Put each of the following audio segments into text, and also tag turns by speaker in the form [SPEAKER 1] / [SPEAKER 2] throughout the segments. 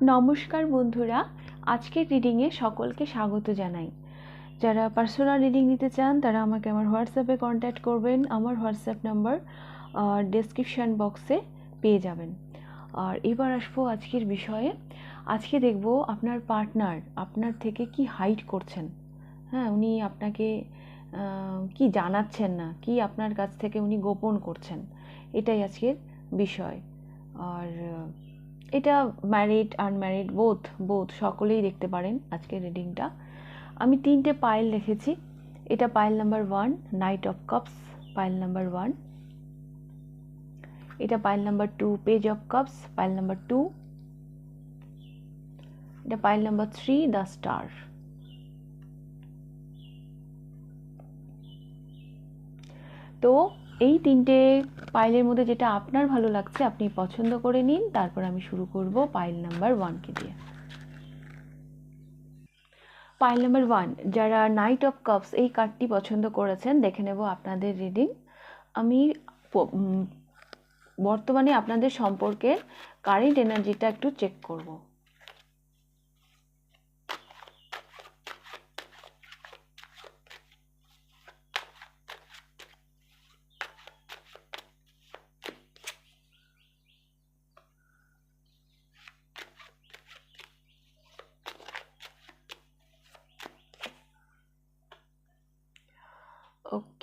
[SPEAKER 1] নমস্কার বন্ধুরা, আজকের রিডিংয়ে সকলকে স্বাগত জানাই। যারা পার্সোনাল রিডিং নিতে চান, তারা আমাকে আমার হোয়াটসঅ্যাপে কন্ট্যাক্ট করবেন। আমার হোয়াটসঅ্যাপ নাম্বার ডেসক্রিপশান বক্সে পেয়ে যাবেন। আর এবার আসব আজকের বিষয়ে। আজকে দেখব আপনার পার্টনার আপনার থেকে কি হাইট করছেন। হ্যাঁ উনি আপনাকে কি জানাচ্ছেন না, কি আপনার কাছ থেকে উনি গোপন করছেন। এটাই আজকের বিষয়। আর এটা ম্যারিড আনম্যারিড বোথ বোথ সকলেই দেখতে পারেন আজকের রিডিংটা আমি তিনটে পাইল রেখেছি। এটা pile number one knight of cups pile number one এটা pile number two page of cups pile number two এটা pile number three the star তো এই তিনটে পাইলের মধ্যে যেটা আপনার ভালো লাগছে, আপনি পছন্দ করে নিন। তারপর আমি শুরু করব পাইল নাম্বার ওয়ানকে দিয়ে। পাইল নাম্বার ওয়ান যারা নাইট অফ কাপস এই কার্ডটি পছন্দ করেছেন, দেখে নেব আপনাদের রিডিং আমি বর্তমানে আপনাদের সম্পর্কে কারেন্ট এনার্জিটা একটু চেক করব।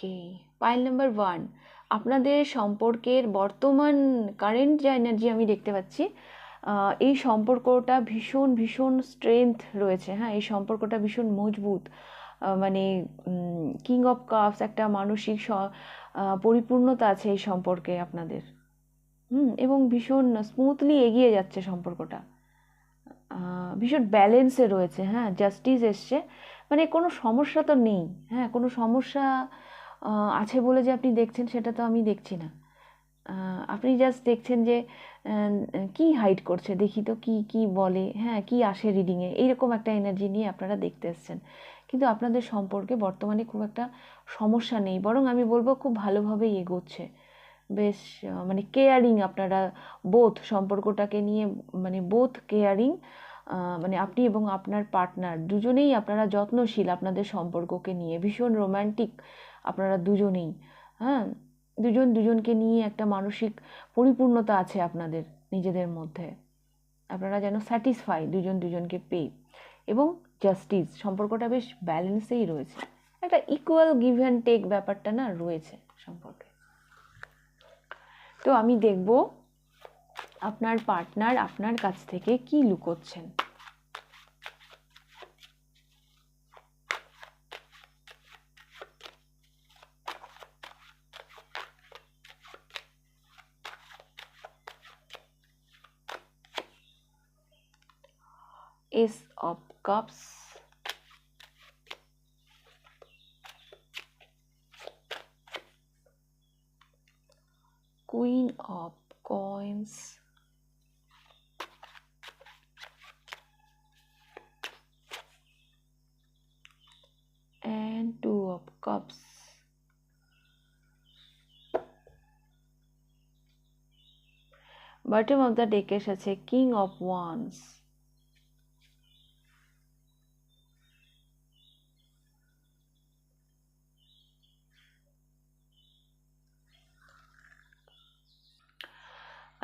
[SPEAKER 1] ওকে পাইল নাম্বার ওয়ান আপনাদের সম্পর্কের বর্তমান কারেন্ট যে এনার্জি আমি দেখতে পাচ্ছি এই সম্পর্কটা ভীষণ ভীষণ স্ট্রেংথ রয়েছে। হ্যাঁ এই সম্পর্কটা ভীষণ মজবুত। মানে কিং অফ কাপস একটা মানসিক পরিপূর্ণতা আছে এই সম্পর্কে আপনাদের। হুম, এবং ভীষণ স্মুথলি এগিয়ে যাচ্ছে সম্পর্কটা। ভীষণ ব্যালেন্সে রয়েছে। হ্যাঁ জাস্টিস এসছে। মানে কোনো সমস্যা তো নেই। হ্যাঁ কোনো সমস্যা আছে বলে যে আপনি দেখছেন, সেটা তো আমি দেখছি না। আপনি জাস্ট দেখছেন যে কি হাইড করছে? দেখি তো কি কি বলে হ্যাঁ কি আসে রিডিংয়ে এইরকম একটা এনার্জি নিয়ে আপনারা দেখতে এসছেন। কিন্তু আপনাদের সম্পর্কে বর্তমানে খুব একটা সমস্যা নেই। বরং আমি বলব খুব ভালোভাবেই এগোচ্ছে। বেশ মানে কেয়ারিং আপনারা বোথ সম্পর্কটাকে নিয়ে মানে বোথ কেয়ারিং মানে আপনি এবং আপনার পার্টনার দুজনেই আপনারা যত্নশীল আপনাদের সম্পর্ককে নিয়ে। ভীষণ রোমান্টিক আপনারা দুজনেই হ্যাঁ? দুজন দুজনকে নিয়ে একটা মানসিক পরিপূর্ণতা আছে আপনাদের, নিজেদের মধ্যে। আপনারা যেন স্যাটিসফাই দুজন দুজনকে পেয়ে। এবং জাস্টিস সম্পর্কটা বেশ ব্যালেন্সেই রয়েছে। একটা ইকুয়াল গিভ অ্যান্ড টেক ব্যাপারটা না রয়েছে সম্পর্কে। তো আমি দেখব আপনার পার্টনার আপনার কাছ থেকে কি লুকোচ্ছেন। Ace of cups. Queen of coins. And two of cups. Bottom of the deck is a king of wands.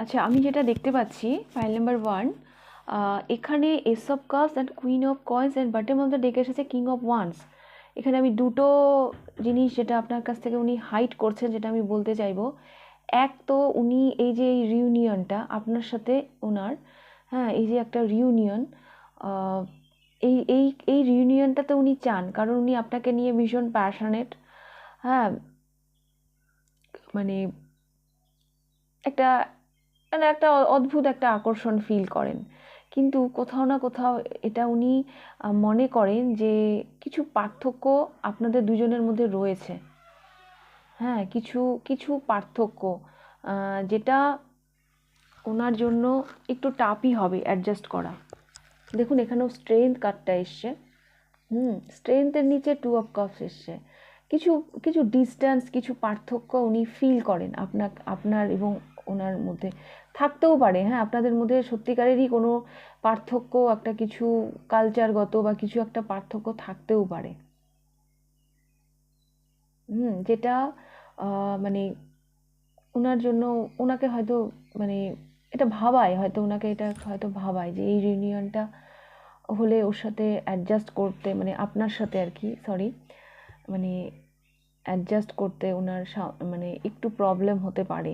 [SPEAKER 1] আচ্ছা আমি যেটা দেখতে পাচ্ছি ফাইল নাম্বার ওয়ান এখানে ace of cups and queen of coins end of the deck এসেছে king of wands এখানে আমি দুটো জিনিস যেটা আপনার কাছ থেকে উনি হাইট করছেন যেটা আমি বলতে চাইব। এক তো উনি এই যে এই রিউনিয়নটা আপনার সাথে ওনার হ্যাঁ এই যে একটা রিউনিয়ন এই এই এই রিউনিয়নটাতে উনি চান, কারণ উনি আপনাকে নিয়ে ভীষণ প্যাশনেট হ্যাঁ মানে একটা মানে একটা অদ্ভুত একটা আকর্ষণ ফিল করেন। কিন্তু কোথাও না কোথাও এটা উনি মনে করেন যে কিছু পার্থক্য আপনাদের দুজনের মধ্যে রয়েছে। হ্যাঁ কিছু কিছু পার্থক্য যেটা ওনার জন্য একটু টাফই হবে অ্যাডজাস্ট করা। দেখুন, এখানেও স্ট্রেংথ কার্ডটা এসছে। হুম স্ট্রেংথের নিচে টু অফ কাপস এসছে। কিছু কিছু ডিস্ট্যান্স কিছু পার্থক্য উনি ফিল করেন আপনার আপনার এবং ওনার মধ্যে থাকতেও পারে। হ্যাঁ আপনাদের মধ্যে সত্যিকারেরই কোনো পার্থক্য, একটা কিছু কালচারগত বা কিছু একটা পার্থক্য থাকতেও পারে। হুম, যেটা মানে ওনার জন্য, ওনাকে হয়তো মানে এটা ভাবায়, হয়তো ওনাকে এটা হয়তো ভাবায় যে এই রিউনিয়নটা হলে ওর সাথে অ্যাডজাস্ট করতে মানে আপনার সাথে আর কি সরি মানে অ্যাডজাস্ট করতে ওনার মানে একটু প্রবলেম হতে পারে।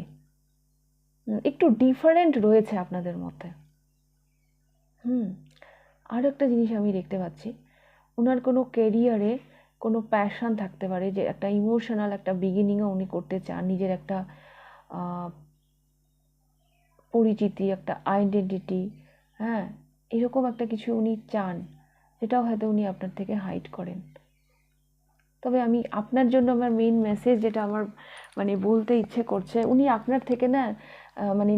[SPEAKER 1] একটু ডিফারেন্ট রয়েছে আপনাদের মধ্যে। হুম, আর একটা জিনিস আমি দেখতে পাচ্ছি। ওনার কোনো কেরিয়ারে কোনো প্যাশন থাকতে পারে যে একটা ইমোশনাল একটা বিগিনিংও উনি করতে চান, নিজের একটা পরিচিতি, একটা আইডেন্টিটি হ্যাঁ এরকম একটা কিছু উনি চান যেটাও হয়তো উনি আপনার থেকে হাইড করেন। তবে আমি আপনার জন্য আমার মেইন মেসেজ যেটা আমার মানে বলতে ইচ্ছে করছে, উনি আপনার থেকে না মানে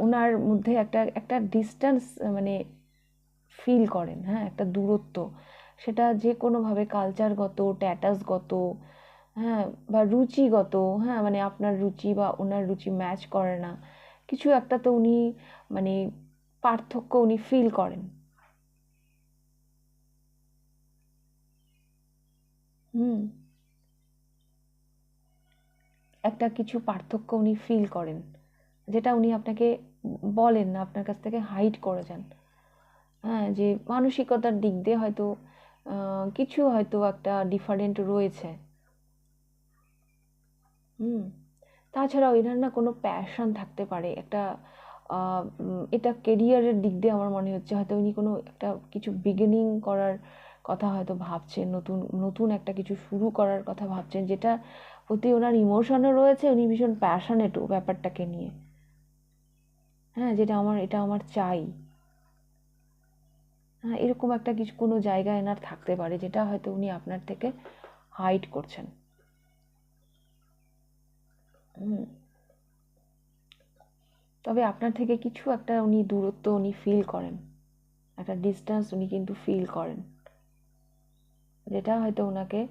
[SPEAKER 1] ওনার মধ্যে একটা একটা ডিস্টেন্স মানে ফিল করেন হ্যাঁ একটা দূরত্ব। সেটা যে কোনোভাবে কালচারগত ট্যাটাসগত হ্যাঁ বা রুচিগত হ্যাঁ মানে আপনার রুচি বা ওনার রুচি ম্যাচ করে না। কিছু একটা তো উনি মানে পার্থক্য উনি ফিল করেন। হুম। একটা কিছু পার্থক্য উনি ফিল করেন। যেটা উনি আপনাকে বলেন না, আপনার কাছ থেকে হাইড করে যান। হ্যাঁ যে মানসিকতার দিক দিয়ে হয়তো কিছু হয়তো একটা ডিফারেন্ট রয়েছে। হুম, তাছাড়াও এনার না কোনো প্যাশন থাকতে পারে। একটা এটা কেরিয়ারের দিক দিয়ে আমার মনে হচ্ছে, হয়তো উনি কোনো একটা কিছু বিগিনিং করার কথা হয়তো ভাবছেন, নতুন নতুন একটা কিছু শুরু করার কথা ভাবছেন, যেটা প্রতি ওনার ইমোশনও রয়েছে, উনি ভীষণ প্যাশনেটও ব্যাপারটাকে নিয়ে। হ্যাঁ যেটা আমার, এটা আমার চাই। হ্যাঁ এরকম একটা কিছু, কোনো জায়গায় এনার থাকতে পারে, যেটা হয়তো উনি আপনার থেকে হাইড করছেন। হুম। তবে আপনার থেকে কিছু একটা উনি দূরত্ব উনি ফিল করেন। একটা ডিস্টেন্স উনি কিন্তু ফিল করেন। যেটা হয়তো ওনাকে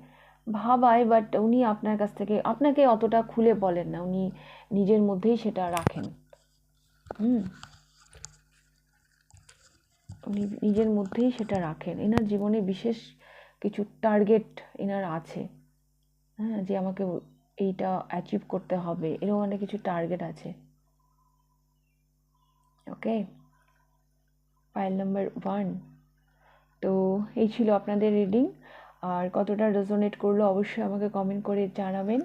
[SPEAKER 1] ভাবায় বাট উনি আপনার কাছ থেকে, আপনাকে অতটা খুলে বলেন না। উনি নিজের মধ্যেই সেটা রাখেন। হুম। উনি নিজের মধ্যেই সেটা রাখেন। এনার জীবনে বিশেষ কিছু টার্গেট এনার আছে। হ্যাঁ যে আমাকে এইটা অ্যাচিভ করতে হবে, এরকম অনেক কিছু টার্গেট আছে। ওকে ফাইল নাম্বার ওয়ান তো এই ছিল আপনাদের রিডিং আর কতটা রেজোনেট করল অবশ্যই আমাকে কমেন্ট করে জানাবেন।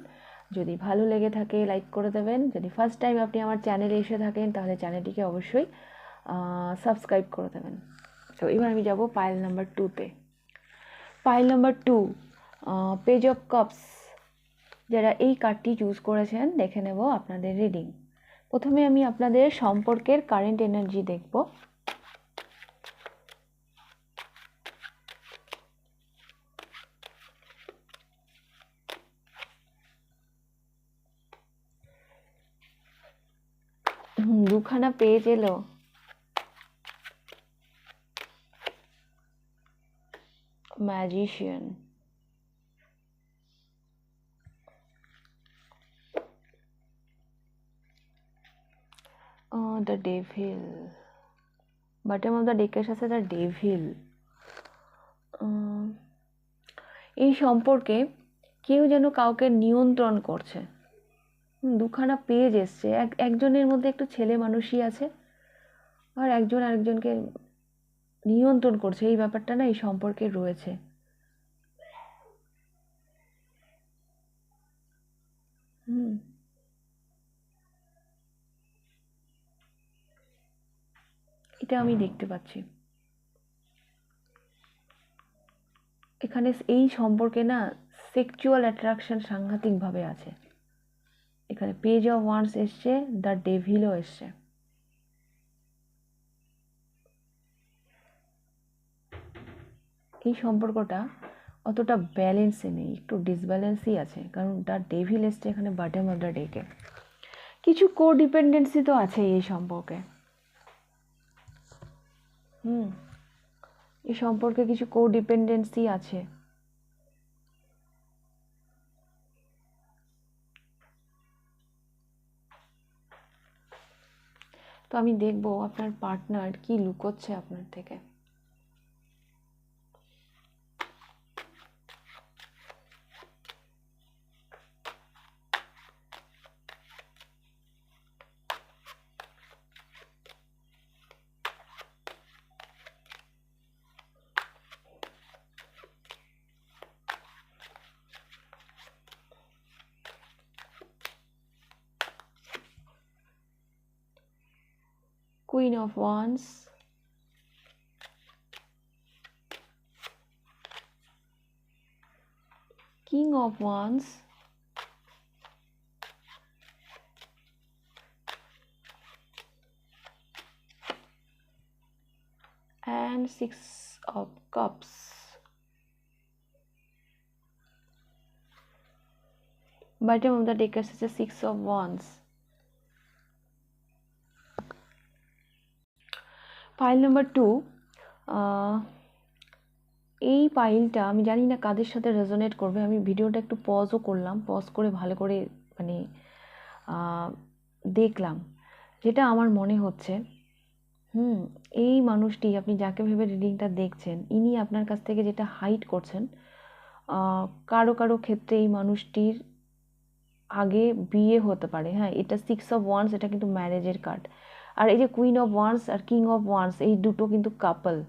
[SPEAKER 1] যদি ভালো লেগে থাকে লাইক করে দেবেন। যদি ফার্স্ট টাইম আপনি আমার চ্যানেলে এসে থাকেন, তাহলে চ্যানেলটিকে অবশ্যই সাবস্ক্রাইব করে দেবেন। তো এবার আমি যাব পাইল নাম্বার টুতে pile number two page of cups যারা এই কার্ডটি চুজ করেছেন, দেখে নেব আপনাদের রিডিং প্রথমে আমি আপনাদের সম্পর্কের কারেন্ট এনার্জি দেখব দুখানা পেজ এলো magician the devil bottom of the ডেকের সাথে দ্য ডেভিল এই সম্পর্কে কেউ যেন কাউকে নিয়ন্ত্রণ করছে। দুখানা পেজ এসছে। এক, একজনের মধ্যে একটু ছেলে মানুষই আছে আর একজন আরেকজনকে নিয়ন্ত্রণ করছে। এই ব্যাপারটা না এই সম্পর্কে রয়েছে। হুম। এটা আমি দেখতে পাচ্ছি। এখানে এই সম্পর্কে না সেক্সুয়াল অ্যাট্রাকশন সাংঘাতিকভাবে আছে। এখানে পেজ অফ ওয়ান্স এসছে দ্য ডেভিলও এসছে। এই সম্পর্কটা অতটা ব্যালেন্সে নেই, একটু ডিসব্যালেন্সই আছে, কারণ দ্য ডেভিল এসছে এখানে বাটম অফ দ্য ডেকে কিছু কো ডিপেন্ডেন্সি তো আছে এই সম্পর্কে। হুম, এই সম্পর্কে কিছু কো ডিপেন্ডেন্সি আছে। তো আমি দেখব আপনার পার্টনার কি লুকোচ্ছে আপনার থেকে। Queen of Wands, King of Wands, and Six of Cups. Bottom of the deck is a Six of Wands. Pile number two এই ফাইলটা আমি জানি না কাদের সাথে রেজোনেট করবে, আমি ভিডিওটা একটু পজও করলাম পজ করে ভালো করে মানে দেখলাম। যেটা আমার মনে হচ্ছে, হুম, এই মানুষটি আপনি যাকে ভেবে রিডিংটা দেখছেন, ইনি আপনার কাছ থেকে যেটা হাইট করছেন কারও কারও ক্ষেত্রে এই মানুষটির আগে বিয়ে হতে পারে। হ্যাঁ এটা সিক্স অফ ওয়ান্স এটা কিন্তু ম্যারেজের কার্ড আর এই যে কুইন অফ ওয়ান্স আর কিং অফ ওয়ান্স এই দুটো কিন্তু কাপল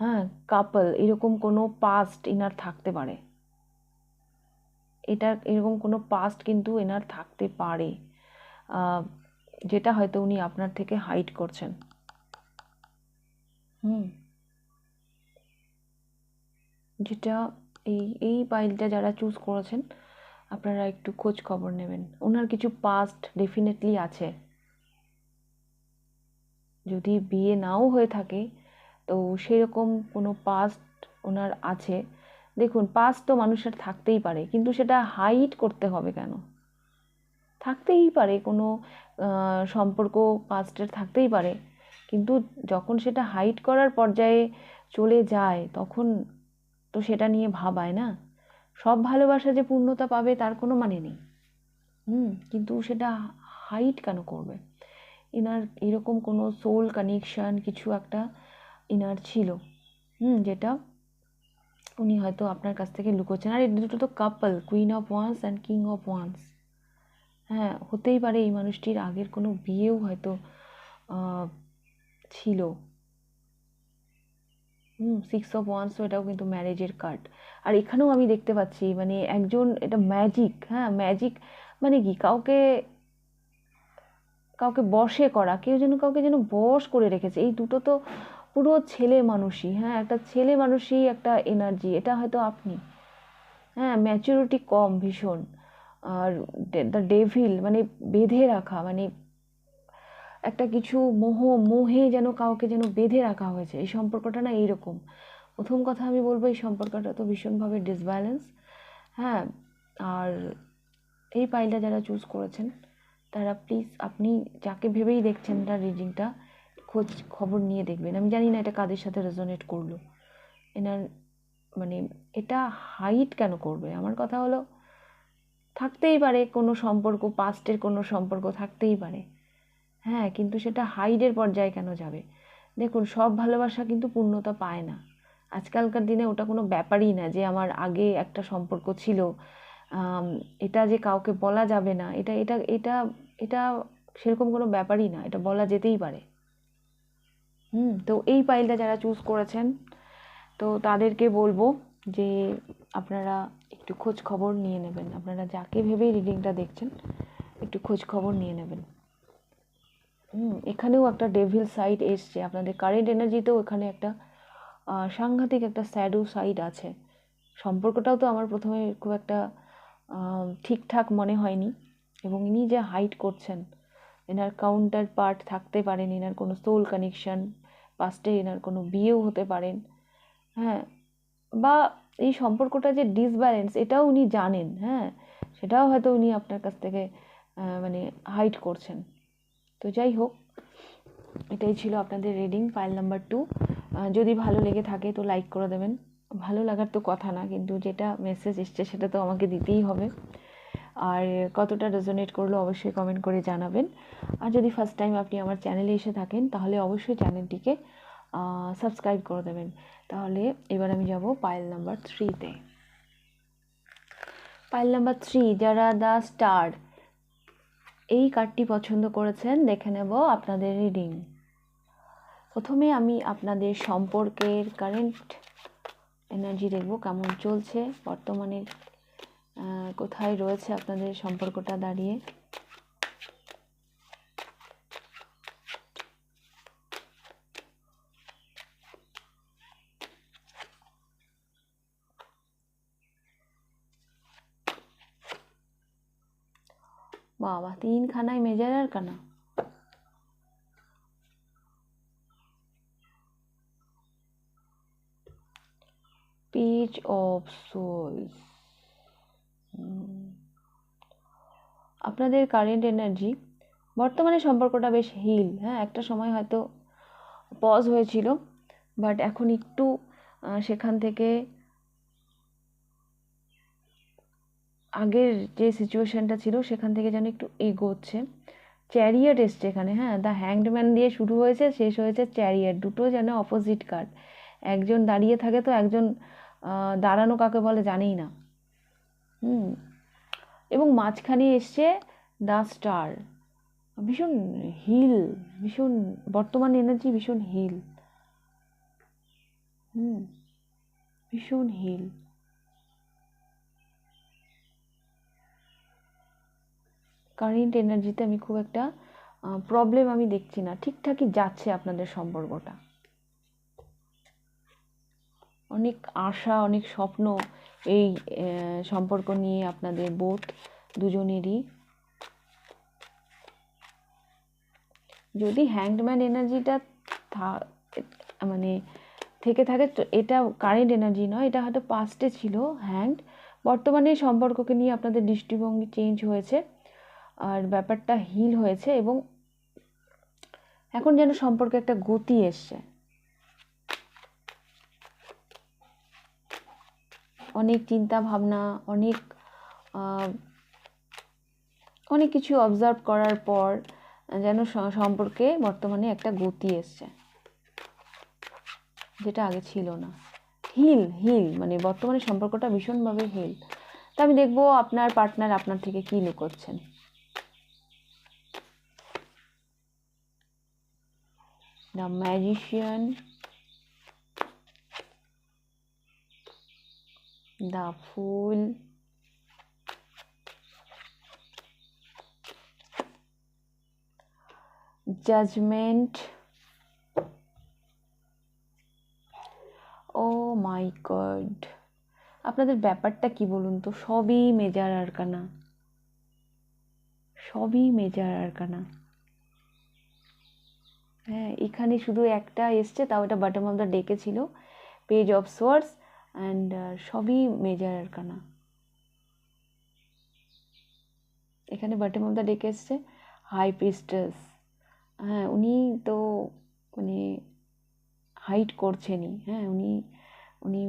[SPEAKER 1] হ্যাঁ কাপল এরকম কোনো পাস্ট এনার থাকতে পারে। এটা এরকম কোনো পাস্ট কিন্তু এনার থাকতে পারে। যেটা হয়তো উনি আপনার থেকে হাইট করছেন। হুম। যেটা এই এই পাইলটা যারা চুজ করেছেন, আপনারা একটু খোঁজ খবর নেবেন। ওনার কিছু পাস্ট ডেফিনেটলি আছে। যদি বিয়ে নাও হয়ে থাকে, তো সেরকম কোনো পাস্ট ওনার আছে? দেখুন পাস্ট তো মানুষের থাকতেই পারে, কিন্তু সেটা হাইট করতে হবে কেন? থাকতেই পারে, কোনো সম্পর্ক পাস্টের থাকতেই পারে, কিন্তু যখন সেটা হাইট করার পর্যায়ে চলে যায়, তখন তো সেটা নিয়ে ভাবায় না? সব ভালোবাসা যে পূর্ণতা পাবে, তার কোনো মানে নেই। হুম, কিন্তু সেটা হাইট কেন করবে? ইনার এরকম কোনো সোল কানেকশান কিছু একটা ইনার ছিল। হুম, যেটা উনি হয়তো আপনার কাছ থেকে লুকোচ্ছেন। আর এই দুটো তো couple queen of wands and king of wands হ্যাঁ হতেই পারে এই মানুষটির আগের কোনো বিয়েও হয়তো ছিল। হুম সিক্স অফ ওয়ান্সও এটাও কিন্তু ম্যারেজের কার্ড আর এখানেও আমি দেখতে পাচ্ছি মানে একজন, এটা ম্যাজিক হ্যাঁ ম্যাজিক মানে কি? কাউকে কাউকে বসে করা, কেউ যেন কাউকে যেন বশ করে রেখেছে। এই দুটো তো পুরো ছেলে মানুষই হ্যাঁ? একটা ছেলে মানুষই একটা এনার্জি এটা হয়তো আপনি। হ্যাঁ ম্যাচুরিটি কম ভীষণ। আর দ্য ডেভিল মানে বেঁধে রাখা মানে একটা কিছু মোহ, মোহে যেন কাউকে যেন বেঁধে রাখা হয়েছে। এই সম্পর্কটা না এইরকম। প্রথম কথা আমি বলব, এই সম্পর্কটা তো ভীষণভাবে ডিসব্যালেন্স হ্যাঁ? আর এই পাইলটা যারা চুজ করেছেন তারা প্লিজ আপনি যাকে ভেবেই দেখছেন তার রিডিংটা খোঁজ, খবর নিয়ে দেখবেন। আমি জানি না এটা কাদের সাথে রেজোনেট করল। এনার মানে এটা হাইট কেন করবে? আমার কথা হলো, থাকতেই পারে কোনো সম্পর্ক পাস্টের কোনো সম্পর্ক থাকতেই পারে। হ্যাঁ কিন্তু সেটা হাইডের পর্যায়ে কেন যাবে? দেখুন, সব ভালোবাসা কিন্তু পূর্ণতা পায় না। আজকালকার দিনে ওটা কোনো ব্যাপারই না যে আমার আগে একটা সম্পর্ক ছিল এটা যে কাউকে বলা যাবে না, এটা এটা এটা এটা সেরকম কোনো ব্যাপারই না, এটা বলা যেতেই পারে। হুম, তো এই পাইলটা যারা চুজ করেছেন, তো তাদেরকে বলব যে আপনারা একটু খোঁজ খবর নিয়ে নেবেন। আপনারা যাকে ভেবেই রিডিংটা দেখছেন, একটু খোঁজ খবর নিয়ে নেবেন। হুম, এখানেও একটা ডেভিল সাইড এসছে। আপনাদের কারেন্ট এনার্জিতেও এখানে একটা সাংঘাতিক একটা স্যাডু সাইড আছে। সম্পর্কটাও তো আমার প্রথমে খুব একটা ঠিকঠাক মনে হয়নি এবং ইনি যে হাইট করছেন, এনার কাউন্টার পার্ট থাকতে পারেন, এনার কোনো সোল কানেকশন পাস্টে এনার কোনো বিয়েও হতে পারেন। হ্যাঁ বা এই সম্পর্কটা যে ডিসব্যালেন্স এটাও উনি জানেন হ্যাঁ সেটাও হয়তো উনি আপনার কাছ থেকে মানে হাইট করছেন। তো যাই হোক, এটাই ছিল আপনাদের রিডিং ফাইল নাম্বার টু যদি ভালো লেগে থাকে তো লাইক করে দেবেন। ভালো লাগার তো কথা না, কিন্তু যেটা মেসেজ এসছে সেটা তো আমাকে দিতেই হবে। আর কতটা রেজোনেট করল অবশ্যই কমেন্ট করে জানাবেন। আর যদি ফার্স্ট টাইম আপনি আমার চ্যানেলে এসে থাকেন, তাহলে অবশ্যই চ্যানেলটিকে সাবস্ক্রাইব করে দেবেন। তাহলে এবার আমি যাব পাইল নাম্বার থ্রিতে পাইল নাম্বার থ্রি যারা দ্য স্টার এই কার্ডটি পছন্দ করেছেন, দেখে নেব আপনাদের রিডিং প্রথমে আমি আপনাদের সম্পর্কের কারেন্ট এনার্জি দেখব কেমন চলছে বর্তমানে কোথায় রয়েছে আপনাদের সম্পর্কটা দাঁড়িয়ে। বাবা, তিনখানায় major arcana. Page of swords আপনাদের কারেন্ট এনার্জি বর্তমানে সম্পর্কটা বেশ হিল হ্যাঁ? একটা সময় হয়তো পজ হয়েছিল বাট এখন একটু সেখান থেকে আগের যে সিচুয়েশানটা ছিল, সেখান থেকে যেন একটু এগোচ্ছে। চ্যারিয়াট এসছে এখানে হ্যাঁ? দ্য হ্যাংডম্যান দিয়ে শুরু হয়েছে, শেষ হয়েছে চ্যারিয়াট দুটো যেন অপোজিট কার্ড একজন দাঁড়িয়ে থাকে তো একজন দাঁড়ানো কাকে বলে জানেই না। হুম। এবং মাঝখানে এসছে দ্য স্টার। ভীষণ হিল, ভীষণ বর্তমান এনার্জি ভীষণ হিল। হুম, ভীষণ হিল। কারেন্ট এনার্জিতে আমি খুব একটা প্রবলেম আমি দেখছি না। ঠিকঠাকই যাচ্ছে আপনাদের সম্পর্কটা। অনেক আশা, অনেক স্বপ্ন এই সম্পর্ক নিয়ে আপনাদের বোধ দুজনেরই। যদি হ্যান্ডম্যান এনার্জিটা মানে থেকে থাকে তো এটা কারেন্ট এনার্জি নয়, এটা হয়তো পাস্টে ছিল হ্যান্ড বর্তমানে সম্পর্ককে নিয়ে আপনাদের দৃষ্টিভঙ্গি চেঞ্জ হয়েছে আর ব্যাপারটা হিল হয়েছে এবং এখন যেন সম্পর্কে একটা গতি এসছে। অনেক চিন্তা ভাবনা অনেক অনেক কিছু অবজার্ভ করার পর যেন সম্পর্কে বর্তমানে একটা গতি এসছে। যেটা আগে ছিল না। হিল হিল মানে বর্তমানে সম্পর্কটা ভীষণভাবে হিল। তা আমি দেখব আপনার পার্টনার আপনার থেকে কী লুকোচ্ছেন the magician the fool judgment. Oh my god আপনাদের ব্যাপারটা কি বলুন তো? সবই মেজার আরকানা। সবই মেজার আরকানা। হ্যাঁ এখানে শুধু একটা এসছে, তাও এটা বাটম অফ দ্য ডেকে ছিল। পেজ অফ সোয়ার্স অ্যান্ড সবই মেজার আরকানা। এখানে অফ দ্য ডেকে এসছে হাই প্রিস্টাস হ্যাঁ উনি তো মানে হাইট করছেনই। হ্যাঁ উনি উনি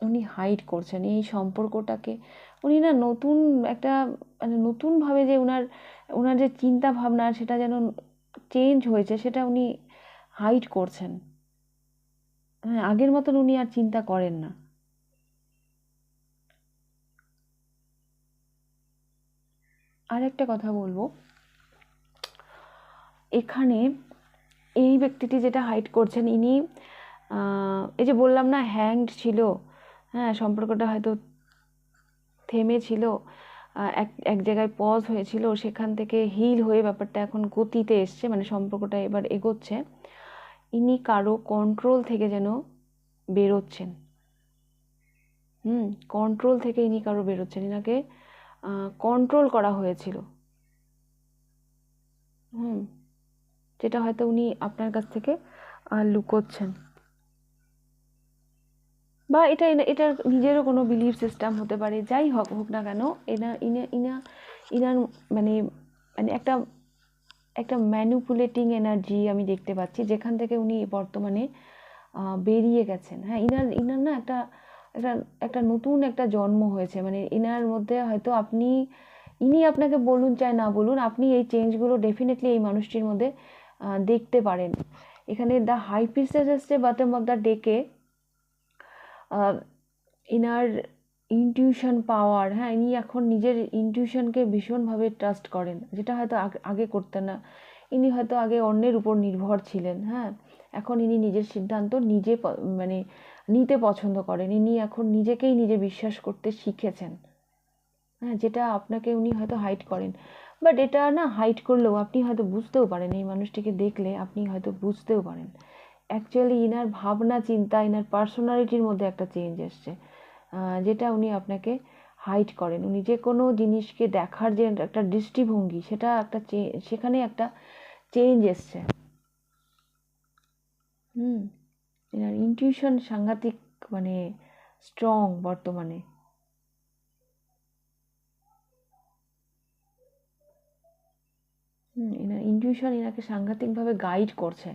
[SPEAKER 1] উনি হাইট করছেন। এই সম্পর্কটাকে উনি না নতুন একটা মানে নতুনভাবে যে ওনার ওনার যে চিন্তা ভাবনা, সেটা যেন চেঞ্জ হয়েছে, সেটা উনি হাইট করছেন। হ্যাঁ আগের মতন উনি আর চিন্তা করেন না। আর একটা কথা বলব। এখানে এই ব্যক্তিটি যেটা হাইট করছেন, ইনি এই যে বললাম না হ্যাংড ছিল। হ্যাঁ সম্পর্কটা হয়তো থেমে ছিল। এক এক জায়গায় পজ হয়েছিল, সেখান থেকে হিল হয়ে ব্যাপারটা এখন গতিতে এসছে মানে সম্পর্কটা এবার এগোচ্ছে। ইনি কারও কন্ট্রোল থেকে যেন বেরোচ্ছেন। হুম কন্ট্রোল থেকে ইনি কারও বেরোচ্ছেন। ইনাকে কন্ট্রোল করা হয়েছিল। হুম, যেটা হয়তো উনি আপনার কাছ থেকে লুকোচ্ছেন। বা এটা এটার নিজেরও কোনো বিলিভ সিস্টেম হতে পারে। যাই হোক হোক না কেন, এনা, ইনা ইনা, ইনার মানে মানে একটা একটা ম্যানুপুলেটিং এনার্জি আমি দেখতে পাচ্ছি, যেখান থেকে উনি বর্তমানে বেরিয়ে গেছেন। হ্যাঁ ইনার ইনার না একটা একটা একটা নতুন একটা জন্ম হয়েছে। মানে এনার মধ্যে হয়তো আপনি, ইনি আপনাকে বলুন চাই না বলুন, আপনি এই চেঞ্জগুলো ডেফিনেটলি এই মানুষটির মধ্যে দেখতে পারেন। এখানে দ্য হাই পিসেস এসছে বাটম অফ দ্য ডেকে ইনার ইনটিউশন পাওয়ার হ্যাঁ ইনি এখন নিজের ইনটিউশনকে ভীষণভাবে ট্রাস্ট করেন, যেটা হয়তো আগে করতেন না। ইনি হয়তো আগে অন্যের উপর নির্ভর ছিলেন হ্যাঁ। এখন ইনি নিজের সিদ্ধান্ত নিজে মানে নিতে পছন্দ করেন। ইনি এখন নিজেকেই নিজে বিশ্বাস করতে শিখেছেন হ্যাঁ যেটা আপনাকে উনি হয়তো হাইট করেন। বাট এটা না হাইট করলেও আপনি হয়তো বুঝতেও পারেন, এই মানুষটিকে দেখলে আপনি হয়তো বুঝতেও পারেন। অ্যাকচুয়ালি ইনার ভাবনা, চিন্তা, ইনার পার্সোনালিটির মধ্যে একটা চেঞ্জ এসছে। যেটা উনি আপনাকে হাইড করেন। উনি যে কোনো জিনিসকে দেখার যে একটা দৃষ্টিভঙ্গি, সেটা একটা সেখানে একটা চেঞ্জ এসছে। হুম, এনার ইনটিউশন সাংঘাতিক মানে স্ট্রং বর্তমানে। হুম, এনার ইনটিউশন এনাকে সাংঘাতিকভাবে গাইড করছে।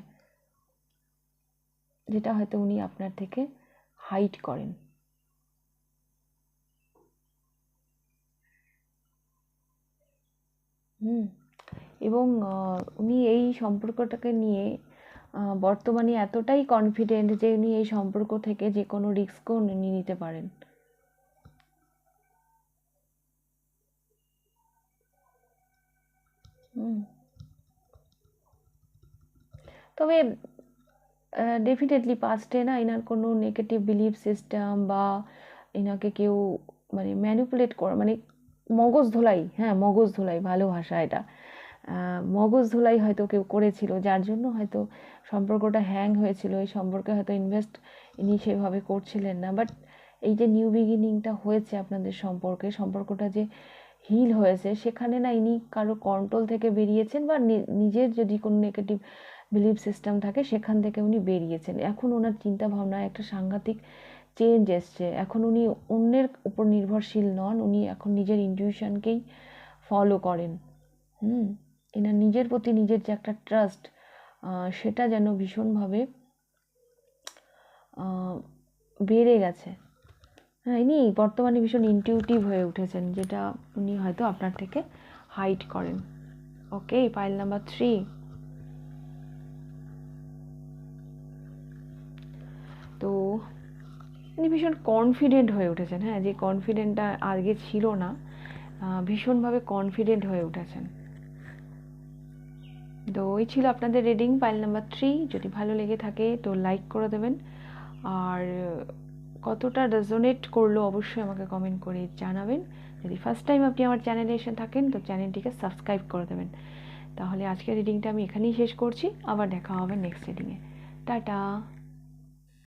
[SPEAKER 1] যেটা হয়তো উনি আপনার থেকে হাইড করেন। হুম। এবং উনি এই সম্পর্কটাকে নিয়ে বর্তমানে এতটাই কনফিডেন্ট যে উনি এই সম্পর্ক থেকে যে কোনো রিস্কও নিয়ে নিতে পারেন। তবে ডেফিনেটলি পাস্টে না এনার কোনো নেগেটিভ বিলিফ সিস্টেম বা এনাকে কেউ মানে ম্যানিপুলেট করা মানে মগজ ধোলাই হ্যাঁ মগজ ধোলাই, ভালো ভাষা এটা। মগজ ধোলাই হয়তো কেউ করেছিল, যার জন্য হয়তো সম্পর্কটা হ্যাং হয়েছিল, এই সম্পর্কে হয়তো ইনভেস্ট ইনি সেভাবে করছিলেন না। বাট এই যে নিউ বিগিনিংটা হয়েছে আপনাদের সম্পর্কে, সম্পর্কটা যে হিল হয়েছে, সেখানে না ইনি কারও কন্ট্রোল থেকে বেরিয়েছেন বা নিজের যদি কোনো নেগেটিভ বিলিফ সিস্টেম থাকে, সেখান থেকে উনি বেরিয়েছেন। এখন ওনার চিন্তা ভাবনায় একটা সাংঘাতিক চেঞ্জ এসছে। এখন উনি অন্যের উপর নির্ভরশীল নন, উনি এখন নিজের ইনটিউশনকেই ফলো করেন। হুম, এনার নিজের প্রতি নিজের যে একটা ট্রাস্ট সেটা যেন ভীষণভাবে বেড়ে গেছে। হ্যাঁ ইনি বর্তমানে ভীষণ ইনটিউটিভ হয়ে উঠেছেন, যেটা উনি হয়তো আপনার থেকে হাইট করেন। ওকে পাইল নাম্বার থ্রি তো ইনি ভীষণ কনফিডেন্ট হয়ে উঠেছেন হ্যাঁ যে কনফিডেন্টটা আগে ছিল না ভীষণভাবে কনফিডেন্ট হয়ে উঠেছেন। তো ওই ছিল আপনাদের রিডিং পাইল নাম্বার থ্রি যদি ভালো লেগে থাকে তো লাইক করে দেবেন। আর কতটা রেজোনেট করল অবশ্যই আমাকে কমেন্ট করে জানাবেন। যদি ফার্স্ট টাইম আপনি আমার চ্যানেলে এসে থাকেন, তো চ্যানেলটিকে সাবস্ক্রাইব করে দেবেন। তাহলে আজকের রিডিংটা আমি এখানেই শেষ করছি, আবার দেখা হবে নেক্সট রিডিংয়ে টাটা!